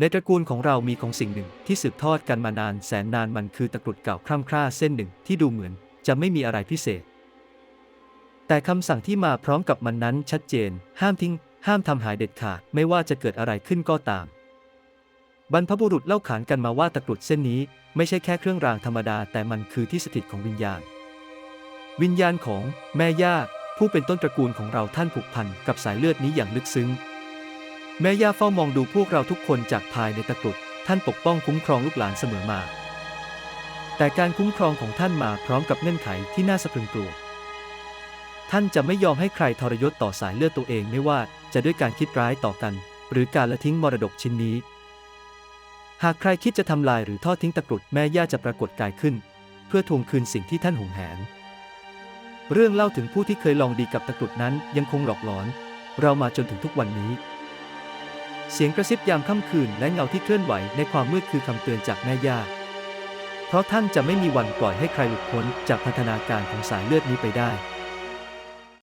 ในตระกูลของเรามีของสิ่งหนึ่งที่สืบทอดกันมานานแสนนานมันคือตะกรุดเก่าคร่ำคร่าเส้นหนึ่งที่ดูเหมือนจะไม่มีอะไรพิเศษ แต่คำสั่งที่มาพร้อมกับมันนั้นชัดเจน ห้ามทิ้ง ห้ามทำหายเด็ดขาดไม่ว่าจะเกิดอะไรขึ้นก็ตาม บรรพบุรุษเล่าขานกันมาว่าตะกรุดเส้นนี้ไม่ใช่แค่เครื่องรางธรรมดา แต่มันคือที่สถิตของวิญญาณ วิญญาณของแม่ย่าผู้เป็นต้นตระกูลของเราท่านผูกพันกับสายเลือดนี้อย่างลึกซึ้ง แม่ย่าเฝ้ามองดูพวกเราทุกคนจากภายในตะกรุด ท่านปกป้องคุ้มครองลูกหลานเสมอมา แต่การคุ้มครองของท่านมาพร้อมกับเงื่อนไขที่น่าสะพรึงกลัว ท่านจะไม่ยอมให้ใครทรยศต่อสายเลือดตัวเองไม่ว่าจะด้วยการคิดร้ายต่อกัน หรือการละทิ้งมรดกชิ้นนี้ หากใครคิดจะทำลายหรือทอดทิ้งตะกรุดแม่ย่าจะปรากฏกายขึ้น เพื่อทวงคืนสิ่งที่ท่านหวงแหน เรื่องเล่าถึงผู้ที่เคยลองดีกับตะกรุดนั้นยังคงหลอกหลอน เรามาจนถึงทุกวันนี้ เสียงกระซิบยามค่ำคืนและเงาที่เคลื่อนไหวในความมืดคือคำเตือนจากแม่ย่า เพราะท่านจะไม่มีวันปล่อยให้ใครหลุดพ้นจากพันธนาการของสายเลือดนี้ไปได้